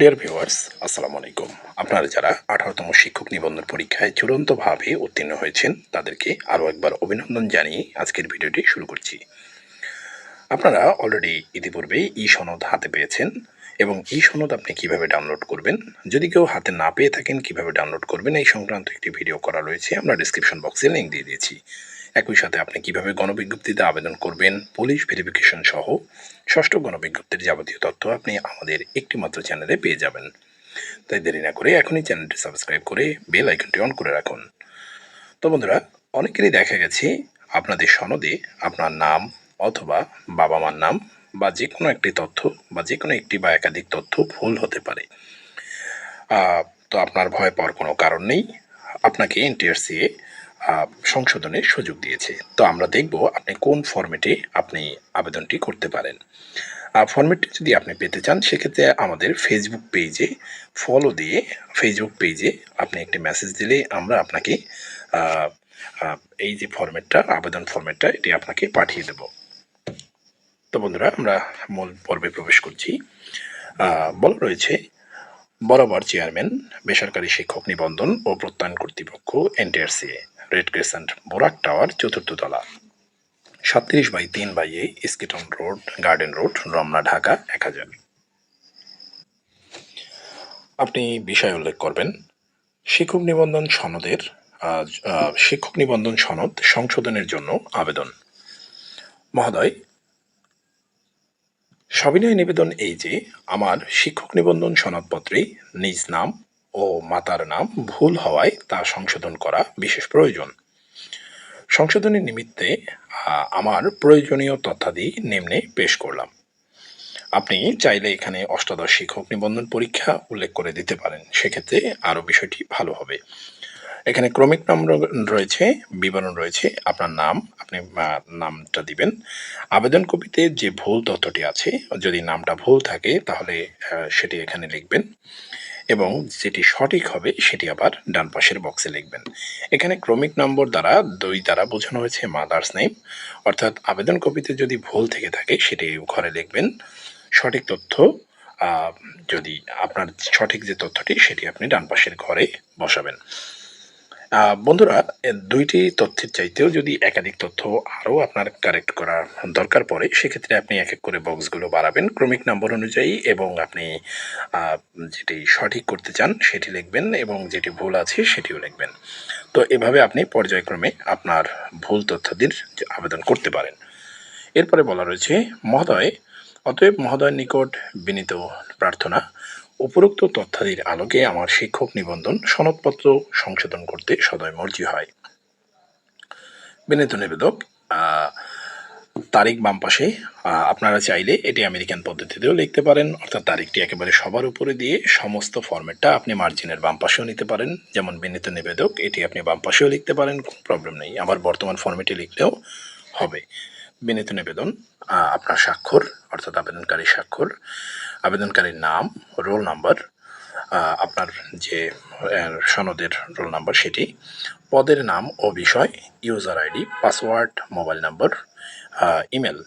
Dear viewers আসসালামু আলাইকুম। আপনারা যারা আঠারোতম শিক্ষক নিবন্ধন পরীক্ষায় চূড়ান্তভাবে উত্তীর্ণ হয়েছেন, তাদেরকে আরও একবার অভিনন্দন জানিয়ে আজকের ভিডিওটি শুরু করছি। আপনারা অলরেডি ইতিপূর্বে ই সনদ হাতে পেয়েছেন এবং ই সনদ আপনি কীভাবে ডাউনলোড করবেন? যদি কেউ হাতে না পেয়ে থাকেন, কীভাবে ডাউনলোড করবেন? এই সংক্রান্ত একটি ভিডিও করা রয়েছে, আমরা ডিসক্রিপশন বক্সে লিঙ্ক দিয়ে দিয়েছি। একই সাথে আপনি কীভাবে গণবিজ্ঞপ্তিতে আবেদন করবেন, পুলিশ ভেরিফিকেশন সহ ষষ্ঠ গণবিজ্ঞপ্তির যাবতীয় তথ্য আপনি আমাদের একটি মাত্র চ্যানেলে পেয়ে যাবেন। তাই দেরি না করে এখনই চ্যানেলটি সাবস্ক্রাইব করে বেল আইকনটি অন করে রাখুন। তো বন্ধুরা, অনেকেরই দেখা গেছে আপনাদের সনদে আপনার নাম অথবা বাবা মার নাম বা যে কোনো একটি তথ্য বা যে কোনো একটি বা একাধিক তথ্য ভুল হতে পারে। তো আপনার ভয় পাওয়ার কোনো কারণ নেই। আপনাকে এনটিআরসিএ সংশোধনের সুযোগ দিয়েছে। তো আমরা দেখব আপনি কোন ফরম্যাটে আপনি আবেদনটি করতে পারেন। ফরম্যাটটি যদি আপনি পেতে চান, সেক্ষেত্রে আমাদের ফেসবুক পেজে ফলো দিয়ে ফেসবুক পেজে আপনি একটি মেসেজ দিলে আমরা আপনাকে এই যে ফরম্যাটটা, আবেদন ফরম্যাটটা, এটি আপনাকে পাঠিয়ে দেব। তো বন্ধুরা, আমরা মূল পর্বে প্রবেশ করছি। বলা রয়েছে, বরাবর চেয়ারম্যান বেসরকারি শিক্ষক নিবন্ধন ও প্রত্যয়ন কর্তৃপক্ষ NTRCA red crescent Borak tower চতুর্থ তলা। সাতত্রিশ বাই তিন by A Eskaton road, garden road, Ramna, Dhaka, এক হাজার। আপনি বিষয় উল্লেখ করবেন, শিক্ষক নিবন্ধন সনদের শিক্ষক নিবন্ধন সনদ সংশোধনের জন্য আবেদন। মহোদয়, সবিনয় নিবেদন এই যে, আমার শিক্ষক নিবন্ধন সনদপত্রে নিজ নাম ও মাতার নাম ভুল হওয়ায় তা সংশোধন করা বিশেষ প্রয়োজন। সংশোধনের নিমিত্তে আমার প্রয়োজনীয় তথ্যাদি নিম্নে পেশ করলাম। আপনি চাইলে এখানে অষ্টাদশ শিক্ষক নিবন্ধন পরীক্ষা উল্লেখ করে দিতে পারেন। সেক্ষেত্রে আরও বিষয়টি ভালো হবে। এখানে ক্রমিক নাম রয়েছে, বিবরণ রয়েছে, আপনার নাম, আপনি নামটা দিবেন। আবেদন কপিতে যে ভুল তথ্যটি আছে, যদি নামটা ভুল থাকে, তাহলে সেটি এখানে লিখবেন। এবং যেটি সঠিক হবে সেটি আবার ডান পাশের বক্সে লিখবেন। এখানে ক্রমিক নম্বর দ্বারা দুই দ্বারা বোঝানো হয়েছে মাদার্স নেম। অর্থাৎ আবেদন কপিতে যদি ভুল থেকে থাকে সেটি ঘরে লিখবেন। সঠিক তথ্য যদি আপনার সঠিক যে তথ্যটি সেটি আপনি ডান পাশের ঘরে বসাবেন। বন্ধুরা দুইটি তথ্যের চাইতেও যদি একাধিক তথ্য আরও আপনার কারেক্ট করার দরকার পড়ে, সেক্ষেত্রে আপনি এক এক করে বক্সগুলো বাড়াবেন। ক্রমিক নম্বর অনুযায়ী এবং আপনি যেটি সঠিক করতে চান সেটি লিখবেন এবং যেটি ভুল আছে সেটিও লিখবেন। তো এভাবে আপনি পর্যায়ক্রমে আপনার ভুল তথ্যাদির যে আবেদন করতে পারেন। এরপরে বলা রয়েছে, মহোদয়, অতএব মহোদয়ের নিকট বিনীত প্রার্থনা। উপরোক্ত তথ্যাদির আলোকে আমার শিক্ষক নিবন্ধন সনদপত্র সংশোধন করতে সদয় মর্জি হয়। বিনীত নিবেদক তারিখ বাম পাশে আপনারা চাইলে এটি আমেরিকান পদ্ধতিতেও লিখতে পারেন, অর্থাৎ তারিখটি একেবারে সবার উপরে দিয়ে সমস্ত ফরম্যাটটা আপনি মার্জিনের বাম পাশেও নিতে পারেন। যেমন বিনীত নিবেদক, এটি আপনি বাম পাশেও লিখতে পারেন, কোনো প্রবলেম নেই। আবার বর্তমান ফরম্যাটে লিখলেও হবে। বিনীত নিবেদন আপনার স্বাক্ষর, অর্থাৎ আবেদনকারীর স্বাক্ষর, আবেদনকারীর নাম, রোল নাম্বার আপনার যে সনদের রোল নাম্বার সেটি, পদের নাম ও বিষয়, user ID, password, mobile number email.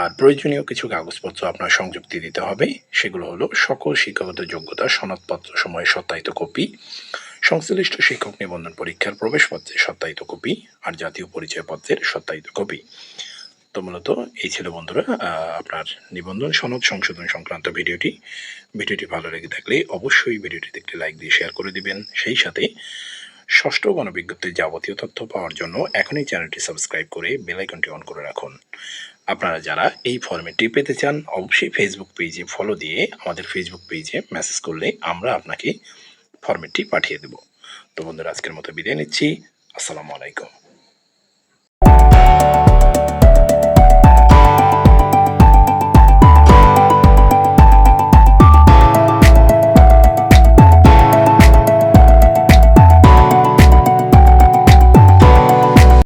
আর প্রয়োজনীয় কিছু কাগজপত্র আপনার সংযুক্তি দিতে হবে, সেগুলো হলো সকল শিক্ষাগত যোগ্যতা, সনদপত্র সময়ে সত্যায়িত কপি, সংশ্লিষ্ট শিক্ষক নিবন্ধন পরীক্ষার প্রবেশপত্রের সত্যায়িত কপি, আর জাতীয় পরিচয়পত্রের সত্যায়িত কপি। তো মূলত এই ছিল বন্ধুরা আপনার নিবন্ধন, সনদ সংশোধন সংক্রান্ত ভিডিওটি। ভিডিওটি ভালো লেগে থাকলে অবশ্যই ভিডিওটিতে একটি লাইক দিয়ে শেয়ার করে দিবেন। সেই সাথে ষষ্ঠ গণবিজ্ঞপ্তির যাবতীয় তথ্য পাওয়ার জন্য এখনই চ্যানেলটি সাবস্ক্রাইব করে বেল আইকনটি অন করে রাখুন। আপনারা যারা এই ফর্মেটটি পেতে চান, অবশ্যই ফেসবুক পেজে ফলো দিয়ে আমাদের ফেসবুক পেজে মেসেজ করলে আমরা আপনাকে ফর্মেটটি পাঠিয়ে দেব। তো বন্ধুরা, আজকের মতো বিদায় নিচ্ছি। আসসালামু আলাইকুম।